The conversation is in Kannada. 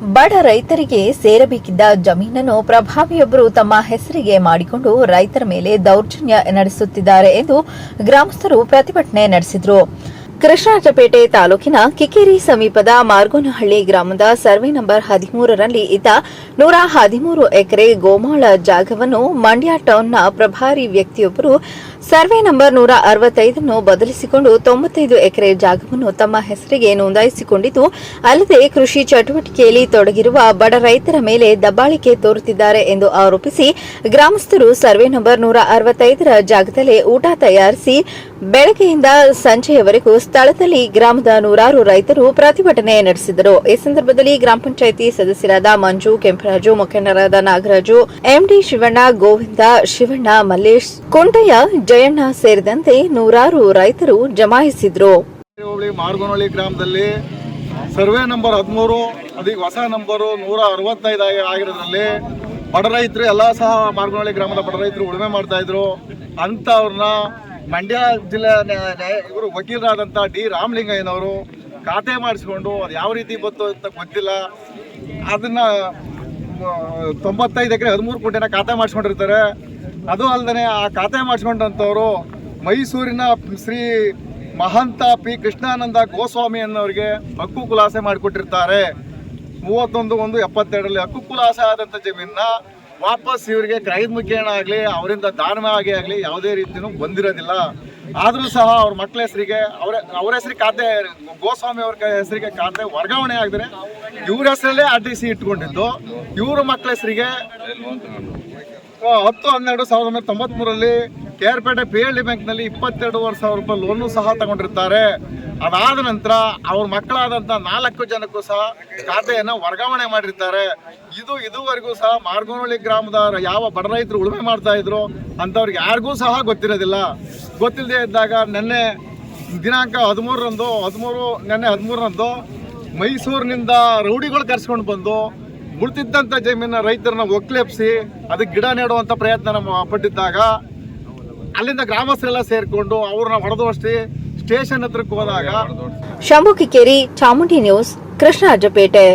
ಬಡ ರೈತರಿಗೆ ಸೇರಬೇಕಿದ್ದ ಜಮೀನನ್ನು ಪ್ರಭಾವಿಯೊಬ್ಬರು ತಮ್ಮ ಹೆಸರಿಗೆ ಮಾಡಿಕೊಂಡು ರೈತರ ಮೇಲೆ ದೌರ್ಜನ್ಯ ನಡೆಸುತ್ತಿದ್ದಾರೆ ಎಂದು ಗ್ರಾಮಸ್ಥರು ಪ್ರತಿಭಟನೆ ನಡೆಸಿದರು. ಕೃಷ್ಣರಾಜಪೇಟೆ ತಾಲೂಕಿನ ಕಿಕೇರಿ ಸಮೀಪದ ಮಾರ್ಗೋನಹಳ್ಳಿ ಗ್ರಾಮದ ಸರ್ವೆ ನಂಬರ್ ಹದಿಮೂರರಲ್ಲಿ ಇದ್ದ ನೂರ ಹದಿಮೂರು ಎಕರೆ ಗೋಮಾಳ ಜಾಗವನ್ನು ಮಂಡ್ಯ ಟೌನ್ನ ಪ್ರಭಾರಿ ವ್ಯಕ್ತಿಯೊಬ್ಬರು ಸರ್ವೆ ನಂಬರ್ ನೂರ ಅರವತ್ತೈದನ್ನು ಬದಲಿಸಿಕೊಂಡು ತೊಂಬತ್ತೈದು ಎಕರೆ ಜಾಗವನ್ನು ತಮ್ಮ ಹೆಸರಿಗೆ ನೋಂದಾಯಿಸಿಕೊಂಡಿದ್ದು, ಅಲ್ಲದೆ ಕೃಷಿ ಚಟುವಟಿಕೆಯಲ್ಲಿ ತೊಡಗಿರುವ ಬಡ ರೈತರ ಮೇಲೆ ದಬ್ಬಾಳಿಕೆ ತೋರುತ್ತಿದ್ದಾರೆ ಎಂದು ಆರೋಪಿಸಿ ಗ್ರಾಮಸ್ಥರು ಸರ್ವೆ ನಂಬರ್ ನೂರ ಅರವತ್ತೈದರ ಜಾಗದಲ್ಲೇ ಊಟ ತಯಾರಿಸಿ ಬೆಳಗ್ಗೆಯಿಂದ ಸಂಜೆಯವರೆಗೂ ಸ್ಥಳದಲ್ಲಿ ಗ್ರಾಮದ ನೂರಾರು ರೈತರು ಪ್ರತಿಭಟನೆ ನಡೆಸಿದರು. ಈ ಸಂದರ್ಭದಲ್ಲಿ ಗ್ರಾಮ ಪಂಚಾಯಿತಿ ಸದಸ್ಯರಾದ ಮಂಜು ಕೆಂಪರಾಜು, ಮುಖಂಡರಾದ ನಾಗರಾಜು, ಎಂಡಿ ಶಿವಣ್ಣ, ಗೋವಿಂದ ಶಿವಣ್ಣ, ಮಲ್ಲೇಶ್ ಕುಂಟಯ್ಯ ಜಯಣ್ಣ ಸೇರಿದಂತೆ ನೂರಾರು ರೈತರು ಜಮಾಯಿಸಿದ್ರು. ಮಾರ್ಗೋನಹಳ್ಳಿ ಗ್ರಾಮದಲ್ಲಿ ಸರ್ವೆ ನಂಬರ್ ಹದಿಮೂರು ಅದೀಗ ಹೊಸ ನಂಬರು ನೂರ ಅರವತ್ತೈದು ಆಗಿ- ಆಗಿರೋದ್ರಲ್ಲಿ ಬಡ ರೈತರು ಎಲ್ಲ ಸಹ ಮಾರ್ಗೋನಹಳ್ಳಿ ಗ್ರಾಮದ ಬಡ ರೈತರು ಉಳುಮೆ ಮಾಡ್ತಾ ಇದ್ರು. ಅಂಥವ್ರನ್ನ ಮಂಡ್ಯ ಜಿಲ್ಲೆ ಇವರು ವಕೀಲರಾದಂಥ ಡಿ ರಾಮಲಿಂಗಯ್ಯನವರು ಖಾತೆ ಮಾಡಿಸ್ಕೊಂಡು ಅದು ಯಾವ ರೀತಿ ಬಂತು ಅಂತ ಗೊತ್ತಿಲ್ಲ. ಅದನ್ನ ತೊಂಬತ್ತೈದು ಎಕರೆ ಹದಿಮೂರು ಕೋಟಿನ ಖಾತೆ ಮಾಡಿಸ್ಕೊಂಡಿರ್ತಾರೆ. ಅದು ಅಲ್ಲದೆ ಆ ಖಾತೆ ಮಾಡಿಸ್ಕೊಂಡಂಥವರು ಮೈಸೂರಿನ ಶ್ರೀ ಮಹಂತ ಪಿ ಕೃಷ್ಣಾನಂದ ಗೋಸ್ವಾಮಿ ಅನ್ನೋರಿಗೆ ಹಕ್ಕು ಕುಲಾಸೆ ಮಾಡಿಕೊಟ್ಟಿರ್ತಾರೆ. ಮೂವತ್ತೊಂದು ಒಂದು ಎಪ್ಪತ್ತೆರಡರಲ್ಲಿ ಹಕ್ಕು ಕುಲಾಸೆ ಆದಂಥ ಜಮೀನ ವಾಪಸ್ ಇವರಿಗೆ ಕ್ರಯದ ಮುಖೇನ ಆಗಲಿ, ಅವರಿಂದ ದಾನವಾಗಿ ಆಗಲಿ ಯಾವುದೇ ರೀತಿಯೂ ಬಂದಿರೋದಿಲ್ಲ. ಆದರೂ ಸಹ ಅವ್ರ ಮಕ್ಕಳ ಹೆಸರಿಗೆ, ಅವರ, ಅವ್ರ ಹೆಸರಿಗೆ ಖಾತೆ, ಗೋಸ್ವಾಮಿ ಅವ್ರ ಹೆಸರಿಗೆ ಖಾತೆ ವರ್ಗಾವಣೆ ಆಗಿದ್ರೆ ಇವ್ರ ಹೆಸರಲ್ಲೇ ಆರ್ ಟಿ ಸಿ ಇಟ್ಕೊಂಡಿದ್ದು. ಇವ್ರ ಮಕ್ಕಳ ಹೆಸರಿಗೆ ಹತ್ತು ಹನ್ನೆರಡು ಸಾವಿರದ ಒಂಬೈನೂರ ತೊಂಬತ್ಮೂರಲ್ಲಿ K R Pete P L D ಬ್ಯಾಂಕ್ನಲ್ಲಿ ಇಪ್ಪತ್ತೆರಡುವರೆ ಸಾವಿರ ರೂಪಾಯಿ ಲೋನು ಸಹ ತಗೊಂಡಿರ್ತಾರೆ. ಅದಾದ ನಂತರ ಅವ್ರ ಮಕ್ಕಳಾದಂಥ ನಾಲ್ಕು ಜನಕ್ಕೂ ಸಹ ಖಾತೆಯನ್ನು ವರ್ಗಾವಣೆ ಮಾಡಿರ್ತಾರೆ. ಇದು ಇದುವರೆಗೂ ಸಹ ಮಾರ್ಗೋನಹಳ್ಳಿ ಗ್ರಾಮದ ಯಾವ ಬಡ ರೈತರು ಉಳುಮೆ ಮಾಡ್ತಾ ಇದ್ರು ಅಂಥವ್ರಿಗೆ ಯಾರಿಗೂ ಸಹ ಗೊತ್ತಿರೋದಿಲ್ಲ. ಗೊತ್ತಿಲ್ಲದೆ ಇದ್ದಾಗ ನಿನ್ನೆ ದಿನಾಂಕ ಹದಿಮೂರರಂದು, ಹದಿಮೂರು, ನಿನ್ನೆ ಹದಿಮೂರರಂದು ಮೈಸೂರಿನಿಂದ ರೌಡಿಗಳು ಕರ್ಸ್ಕೊಂಡು ಬಂದು ಉಳ್ತಿದ್ದಂಥ ಜಮೀನ ರೈತರನ್ನ ಒಕ್ಲೆಪ್ಸಿ ಅದಕ್ಕೆ ಗಿಡ ನೆಡುವಂಥ ಪ್ರಯತ್ನ ನಮ್ಮ ಪಟ್ಟಿದ್ದಾಗ ಅಲ್ಲಿಂದ ಗ್ರಾಮಸ್ಥರೆಲ್ಲ ಸೇರಿಕೊಂಡು ಅವ್ರನ್ನ ಹೊಡೆದು ಸ್ಟೇಷನ್ ಹತ್ರಕ್ಕೆ ಹೋದಾಗ ಶಂಭು ಕಿಕ್ಕೇರಿ ಚಾಮುಂಡಿ ನ್ಯೂಸ್ ಕೃಷ್ಣರಾಜಪೇಟೆ